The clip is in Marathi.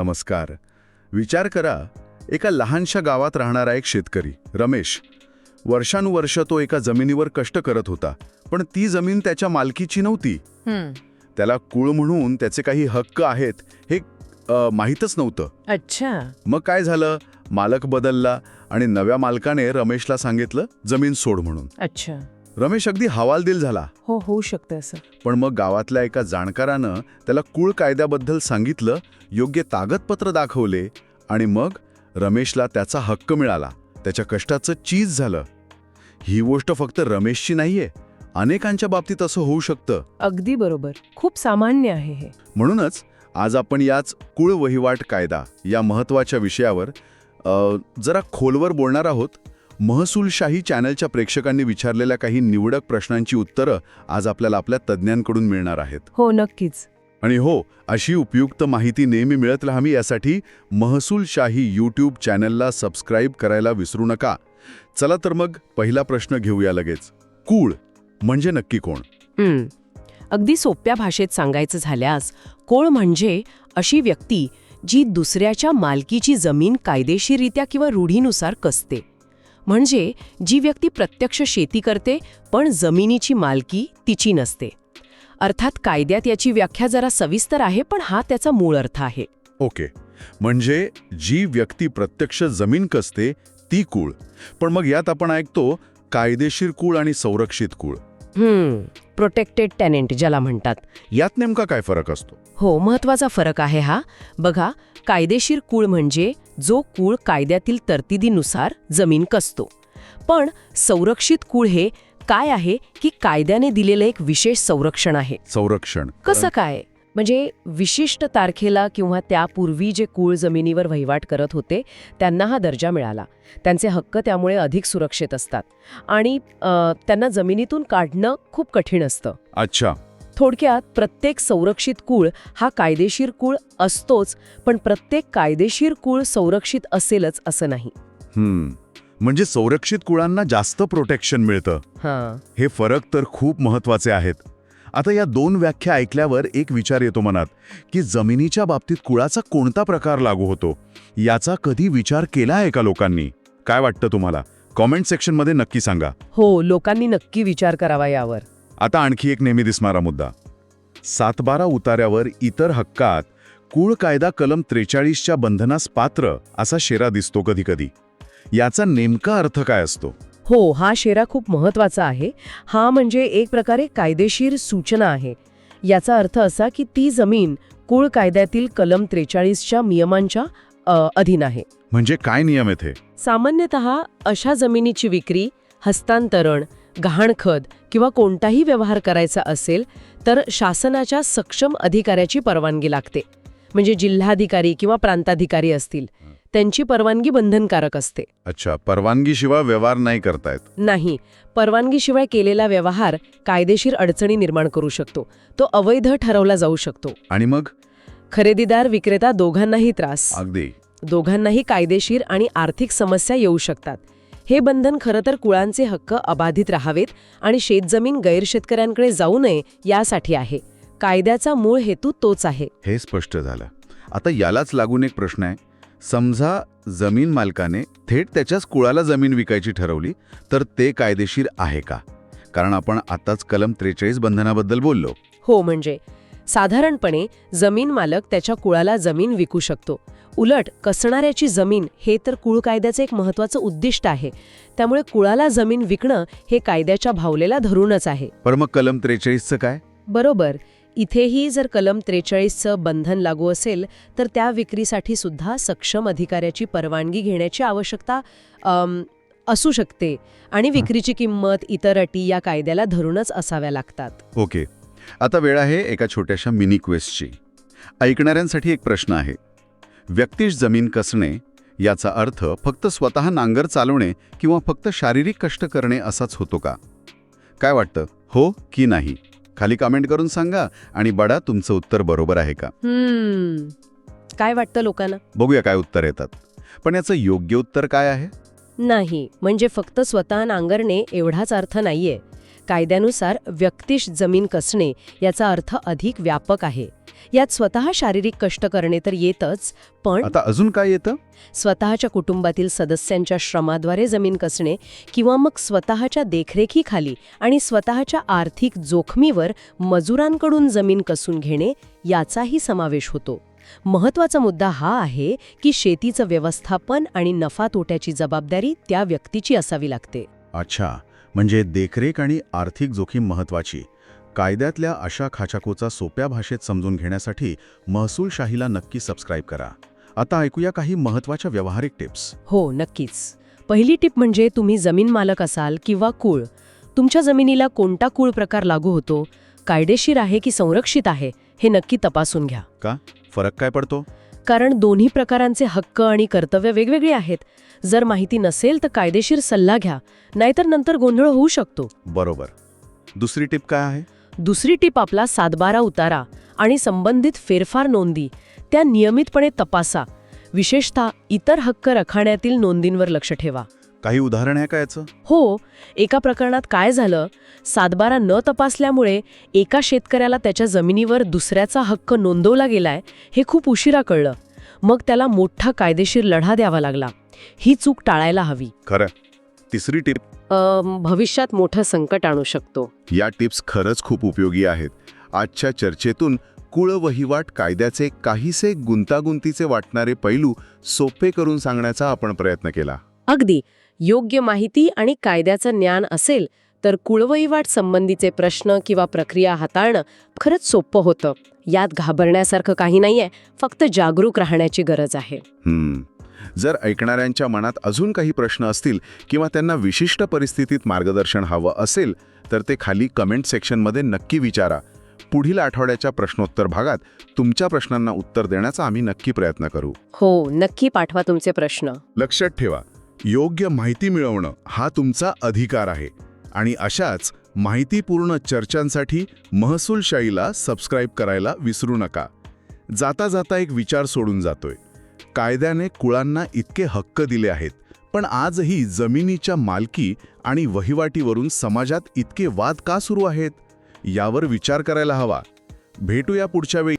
नमस्कार. विचार करा एका लहानशा गावात राहणारा एक शेतकरी रमेश. वर्षानुवर्ष तो एका जमिनीवर कष्ट करत होता पण ती जमीन त्याच्या मालकीची नव्हती. त्याला कुळ म्हणून त्याचे काही हक्क आहेत हे माहीतच नव्हतं. अच्छा. मग काय झालं? मालक बदलला आणि नव्या मालकाने रमेशला सांगितलं जमीन सोड म्हणून. अच्छा. रमेश अगदी हवालदिल झाला. हो होऊ शकतं असं. पण मग गावातल्या एका जाणकारानं त्याला कुळ कायद्याबद्दल सांगितलं योग्य कागदपत्र दाखवले आणि मग रमेशला त्याचा हक्क मिळाला. त्याच्या कष्टाचं चीज झालं. ही गोष्ट फक्त रमेशची नाहीये. अनेकांच्या बाबतीत असं होऊ शकतं. अगदी बरोबर. खूप सामान्य आहे हे. म्हणूनच आज आपण याच कुळ वहिवाट कायदा या महत्त्वाच्या विषयावर अ, जरा खोलवर बोलणार आहोत. महसूलशाही चॅनलच्या प्रेक्षकांनी विचारलेल्या काही निवडक प्रश्नांची उत्तरं आज आपल्याला आपल्या तज्ज्ञांकडून मिळणार आहेत. हो नक्कीच. आणि हो अशी उपयुक्त माहिती नेहमी मिळत राहावी यासाठी महसूलशाही यूट्यूब चॅनलला सबस्क्राईब करायला विसरू नका. चला तर मग पहिला प्रश्न घेऊया लगेच. कूळ म्हणजे नक्की कोण. अगदी सोप्या भाषेत सांगायचं झाल्यास कोळ म्हणजे अशी व्यक्ती जी दुसऱ्याच्या मालकीची जमीन कायदेशीररित्या किंवा रूढीनुसार कसते. म्हणजे जी व्यक्ती प्रत्यक्ष शेती करते पण जमिनीची मालकी तिची नसते. अर्थात कायद्यात याची व्याख्या जरा सविस्तर आहे पण हा त्याचा मूळ अर्थ आहे. ओके. म्हणजे जी व्यक्ती प्रत्यक्ष जमीन कसते ती कुळ. पण मग यात आपण ऐकतो कायदेशीर कुळ आणि संरक्षित कुळ. प्रोटेक्टेड टेनेंट ज्याला म्हणतात. यात नेमका काय फरक असतो? हो महत्त्वाचा फरक आहे हा. बघा कायदेशीर कूळ म्हणजे जो कूळ कायद्यातील तरतुदीनुसार जमीन कसतो. पण संरक्षित कूळ हे काय आहे की कायद्याने दिलेलं एक विशेष संरक्षण आहे. संरक्षण. कसं काय? म्हणजे विशिष्ट तारखेला किंवा त्यापूर्वी जे कूळ जमिनीवर वहिवाट करत होते त्यांना हा दर्जा मिळाला. त्यांचे हक्क त्यामुळे अधिक सुरक्षित असतात. आणि त्यांना जमिनीतून काढणं खूप कठीण असतं. अच्छा. थोडक्यात प्रत्येक संरक्षित कूळ हा कायदेशीर कूळ असतोच पण प्रत्येक कायदेशीर कूळ संरक्षित असेलच असं नाही. म्हणजे संरक्षित कुळांना जास्त प्रोटेक्शन मिळतं. हां. हे फरक तर खूप महत्त्वाचे आहेत. आता या दोन व्याख्या ऐकल्यावर एक विचार येतो मनात की जमिनीच्या बाबतीत कुळाचा कोणता प्रकार लागू होतो? याचा कधी विचार केला आहे का लोकांनी? काय वाटतं तुम्हाला? कॉमेंट सेक्शनमध्ये नक्की सांगा. हो लोकांनी नक्की विचार करावा यावर. आता आणखी एक नेहमी दिसणारा मुद्दा. सातबारा उतार्यावर इतर हक्कात कुळ कायदा कलम त्रेचाळीसच्या बंधनास पात्र असा शेरा दिसतो कधी कधी. याचा नेमका अर्थ काय असतो? हो हा शेरा खूप महत्त्वाचा आहे. हा म्हणजे एक प्रकारे कायदेशीर सूचना आहे. याचा अर्थ असा की ती जमीन कुळ कायद्यातील कलम त्रेचाळीसच्या नियमांच्या अधीन आहे. म्हणजे काय नियम येथे सामान्यतः अशा जमिनीची विक्री हस्तांतरण गहाणखत किंवा कोणताही व्यवहार करायचा असेल तर शासनाच्या सक्षम अधिकाऱ्याची परवानगी लागते. म्हणजे जिल्हाधिकारी किंवा प्रांताधिकारी असतील. त्यांची परवानगी बंधनकारक असते. अच्छा परवानगीशिवाय व्यवहार नाही करतायत. नाही परवानगीशिवाय केलेला व्यवहार कायदेशीर अडचणी निर्माण करू शकतो. तो अवैध ठरवला जाऊ शकतो. आणि मग? खरेदीदार विक्रेता दोघांनाही त्रास. अगदी. दोघांनाही कायदेशीर आणि आर्थिक समस्या येऊ शकतात. हे बंधन खरं तर कुळांचे हक्क अबाधित राहावेत आणि शेतजमीन गैरशेतकऱ्यांकडे जाऊ नये यासाठी आहे. कायद्याचा मूळ हेतू तोच आहे. हे स्पष्ट झालं. आता यालाच लागून एक प्रश्न आहे. समजा जमीन मालकाने थेट त्याच्याच कुळाला जमीन विकायची ठरवली तर ते कायदेशीर आहे का? कारण आपण आताच कलम त्रेचाळीस बंधनाबद्दल बोललो. हो म्हणजे साधारणपणे जमीन मालक त्याच्या कुळाला जमीन विकू शकतो. उलट कसणाऱ्याची जमीन हे तर कुळ कायद्याचं एक महत्वाचं उद्दिष्ट आहे. त्यामुळे कुळाला जमीन विकणं हे कायद्याच्या भावलेला धरूनच आहे. पण मग कलम त्रेचाळीसचं काय? बरोबर. इथेही जर कलम त्रेचाळीसचं बंधन लागू असेल तर त्या विक्रीसाठी सुद्धा सक्षम अधिकाऱ्याची परवानगी घेण्याची आवश्यकता असू शकते आणि विक्रीची किंमत इतर अटी या कायद्याला धरूनच असाव्या लागतात. ओके. आता वेळ आहे एका छोट्याशा मिनी क्वेस्टची. ऐकणाऱ्यांसाठी एक प्रश्न आहे. व्यक्तिश जमीन कसणे याचा अर्थ फक्त स्वतः नांगर चालवणे किंवा फक्त शारीरिक कष्ट करणे असाच होतो का? काय वाटतं? हो की नाही? खाली कमेंट करून सांगा आणि बडा तुमचं उत्तर बरोबर आहे का? काय वाटतं लोकांना? बघूया काय उत्तर येतात. पण याचं योग्य उत्तर काय आहे? नाही. म्हणजे फक्त स्वतः नांगरणे एवढाच अर्थ नाहीये. कायद्यानुसार व्यक्तिश जमीन कसणे याचा अर्थ अधिक व्यापक आहे. यात स्वतः शारीरिक कष्ट करणे तर येतच पण आता अजून काय येतं? स्वतःच्या कुटुंबातील सदस्यांच्या श्रमाद्वारे जमीन कसणे किंवा मग स्वतःच्या देखरेखीखाली आणि स्वतःच्या आर्थिक जोखमीवर मजुरांकडून जमीन कसून घेणे याचाही समावेश होतो. महत्त्वाचा मुद्दा हा आहे की शेतीचं व्यवस्थापन आणि नफा तोट्याची जबाबदारी त्या व्यक्तीची असावी लागते. अच्छा म्हणजे देखरेख आणि आर्थिक जोखीम महत्वाची कायद्यातल्या अशा खाचाकोचा सोप्या भाषेत समजून घेण्यासाठी महसूलशाहीला नक्की सबस्क्राईब करा. आता ऐकूया काही महत्त्वाच्या व्यावहारिक टिप्स. हो नक्कीच. पहिली टिप म्हणजे तुम्ही जमीन मालक असाल किंवा कुळ. तुमच्या जमिनीला कोणता कुळ प्रकार लागू होतो? कायदेशीर आहे की संरक्षित आहे? हे नक्की तपासून घ्या. का? फरक काय पडतो? कारण दोन्ही प्रकारांचे हक्क आणि कर्तव्य वेगवेगळे आहेत. जर माहिती नसेल तर कायदेशीर सल्ला घ्या. नाहीतर नंतर गोंधळ होऊ शकतो. बरोबर. दुसरी टिप काय आहे? दुसरी टीप आपला सातबारा उतारा आणि संबंधित फेरफार नोंदी त्या नियमितपणे तपासा. विशेषतः इतर हक्क रखाण्यातील नोंदींवर लक्ष ठेवा. काही उदाहरण आहे का याचं? हो एका प्रकरणात काय झालं? सातबारा न तपासल्यामुळे एका शेतकऱ्याला त्याच्या जमिनीवर दुसऱ्याचा हक्क नोंदवला गेलाय हे खूप उशिरा कळलं. मग त्याला मोठा कायदेशीर लढा द्यावा लागला. ही चूक टाळायला हवी. खरं. तिसरी टिप भविष्यात मोठं संकट आणू शकतो. या टिप्स खरंच खूप उपयोगी आहेत. आजच्या चर्चेतून कुळवहिवाट कायद्याचे काहीसे गुंतागुंतीचे वाटणारे पैलू सोपे करून सांगण्याचा आपण प्रयत्न केला. अगदी. योग्य माहिती आणि कायद्याचं ज्ञान असेल तर कुळवहिवाट संबंधीचे प्रश्न किंवा प्रक्रिया हाताळणं खरंच सोपं होतं. यात घाबरण्यासारखं काही नाहीये फक्त जागरूक राहण्याची गरज आहे. जर ऐकणाऱ्यांच्या मनात अजून काही प्रश्न असतील किंवा त्यांना विशिष्ट परिस्थितीत मार्गदर्शन हवं असेल तर ते खाली कमेंट सेक्शनमध्ये नक्की विचारा. पुढील आठवड्याच्या प्रश्नोत्तर भागात तुमच्या प्रश्नांना उत्तर देण्याचा आम्ही नक्की प्रयत्न करू. हो नक्की पाठवा तुमचे प्रश्न. लक्षात ठेवा योग्य माहिती मिळवणं हा तुमचा अधिकार आहे. आणि अशाच माहितीपूर्ण चर्चांसाठी महसूलशाहीला सबस्क्राईब करायला विसरू नका. जाता जाता एक विचार सोडून जातोय. कायद्याने कुळांना इतके हक्क दिले आहेत पण आजही जमिनीच्या मालकी आणि वहिवाटीवरून समाजात इतके वाद का सुरू आहेत? यावर विचार करायला हवा. भेटूया पुढच्या वेळी.